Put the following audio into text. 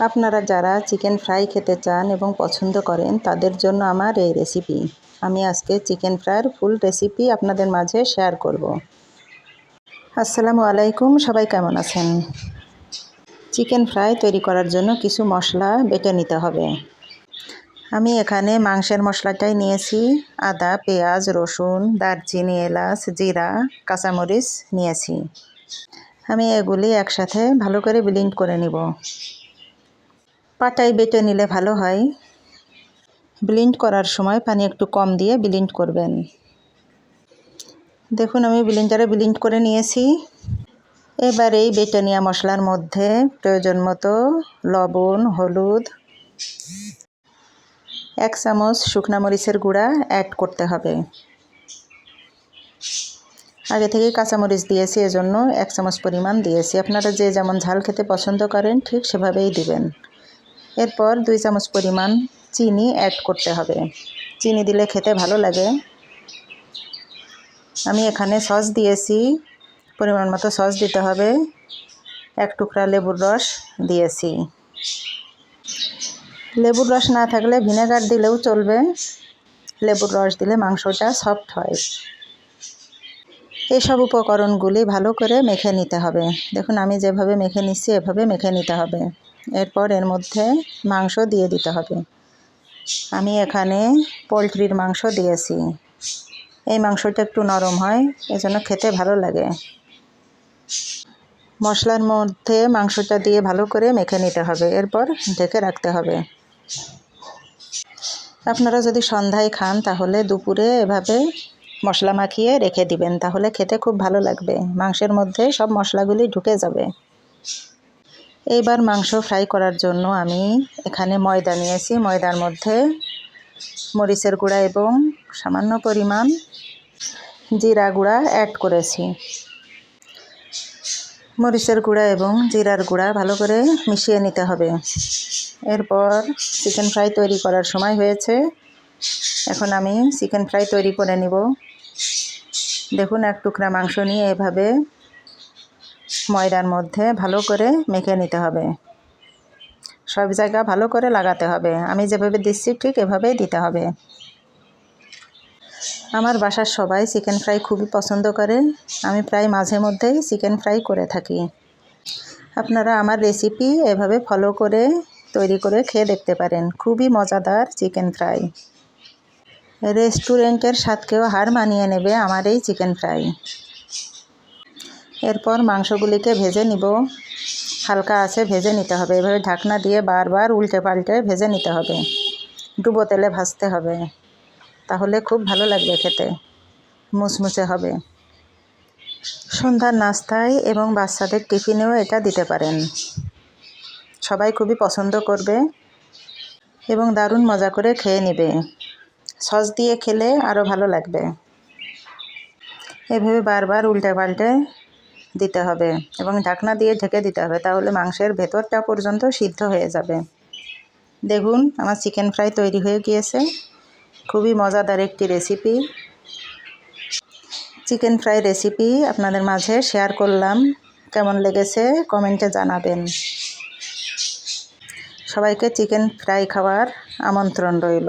আপনারা যারা chicken fry খেতে চান এবং পছন্দ করেন, তাদের জন্য আমার এই রেসিপি আমি আজকে চিকেন ফ্রাইয়ের ফুল রেসিপি আপনাদের মাঝে শেয়ার করব। আসসালামু আলাইকুম, সবাই কেমন আছেন? চিকেন ফ্রাই তৈরি করার জন্য কিছু মশলা বেটে নিতে হবে। আমি এখানে মাংসের মশলাটাই নিয়েছি। আদা, পেঁয়াজ, রসুন, দারচিনি, এলাচ, জিরা, কাঁচামরিচ নিয়েছি। আমি এগুলি একসাথে ভালো করে ব্লিন্ড করে নিব। পাটায় বেটে নিলে ভালো হয়। ব্লিন্ড করার সময় পানি একটু কম দিয়ে ব্লিন্ড করবেন। দেখুন, আমি ব্লিন্ডারে ব্লিন্ড করে নিয়েছি। এবার এই বেটে নেওয়া মশলার মধ্যে প্রয়োজন মতো লবণ, হলুদ, এক চামচ শুকনা মরিচের গুঁড়া অ্যাড করতে হবে। আগে থেকে কাঁচামরিচ দিয়েছি, এজন্য এক চামচ পরিমাণ দিয়েছি। আপনারা যে যেমন ঝাল খেতে পছন্দ করেন, ঠিক সেভাবেই দিবেন। এরপর দুই চামচ পরিমাণ চিনি অ্যাড করতে হবে। চিনি দিলে খেতে ভালো লাগে। আমি এখানে সস দিয়েছি। পরিমাণ মতো সস দিতে হবে। এক টুকরা লেবুর রস দিয়েছি। লেবুর রস না থাকলে ভিনেগার দিলেও চলবে। লেবুর রস দিলে মাংসটা সফট হয়। এসব উপকরণগুলি ভালো করে মেখে নিতে হবে। দেখুন, আমি যেভাবে মেখে নিচ্ছি, এভাবে মেখে নিতে হবে। এরপর এর মধ্যে মাংস দিয়ে দিতে হবে। আমি এখানে পোলট্রির মাংস দিয়েছি। এই মাংসটা একটু নরম হয়, এজন্য খেতে ভালো লাগে। মশলার মধ্যে মাংসটা দিয়ে ভালো করে মেখে নিতে হবে। এরপর ঢেকে রাখতে হবে। আপনারা যদি সন্ধ্যায় খান, তাহলে দুপুরে এভাবে মশলা মাখিয়ে রেখে দিবেন, তাহলে খেতে খুব ভালো লাগবে। মাংসের মধ্যে সব মশলাগুলি ঢুকে যাবে। এইবার মাংস ফ্রাই করার জন্য আমি এখানে ময়দা নিয়েছি। ময়দার মধ্যে মরিচের গুঁড়া এবং সামান্য পরিমাণ জিরা গুঁড়া অ্যাড করেছি। মরিচের গুঁড়া এবং জিরার গুঁড়া ভালো করে মিশিয়ে নিতে হবে। এরপর চিকেন ফ্রাই তৈরি করার সময় হয়েছে। এখন আমি চিকেন ফ্রাই তৈরি করে নিব। দেখুন, এক টুকরা মাংস নিয়ে এভাবে ময়দার মধ্যে ভালো করে মেখে নিতে হবে। সব জায়গা ভালো করে লাগাতে হবে। আমি যেভাবে দিচ্ছি, ঠিক এভাবেই দিতে হবে। আমার বাসার সবাই চিকেন ফ্রাই খুবই পছন্দ করে। আমি প্রায় মাঝে মধ্যেই চিকেন ফ্রাই করে থাকি। আপনারা আমার রেসিপি এভাবে ফলো করে, তৈরি করে খেয়ে দেখতে পারেন। খুবই মজাদার চিকেন ফ্রাই। রেস্টুরেন্টের স্বাদকেও হার মানিয়ে নেবে আমার এই চিকেন ফ্রাই। এরপর মাংসগুলিকে ভেজে নিব। হালকা আছে, ভেজে নিতে হবে। এভাবে ঢাকনা দিয়ে বারবার উল্টে পাল্টে ভেজে নিতে হবে। ডুবো তেলে ভাজতে হবে। তাহলে খুব ভালো লাগবে খেতে। মুচমুচে হবে। সন্ধ্যার নাস্তায় এবং বাচ্চাদের টিফিনেও এটা দিতে পারেন। সবাই খুবই পছন্দ করবে এবং দারুণ মজা করে খেয়ে নেবে। সস দিয়ে খেলে আরও ভালো লাগবে। এভাবে বারবার উল্টে পাল্টে দিতে হবে এবং ঢাকনা দিয়ে ঢেকে দিতে হবে তাহলে মাংসের ভেতরটা পর্যন্ত সিদ্ধ হয়ে যাবে। দেখুন, আমার চিকেন ফ্রাই তৈরি হয়ে গিয়েছে। খুবই মজাদার একটি রেসিপি। চিকেন ফ্রাই রেসিপি আপনাদের মাঝে শেয়ার করলাম। কেমন লেগেছে কমেন্টে জানাবেন। সবাইকে চিকেন ফ্রাই খাওয়ার আমন্ত্রণ রইল।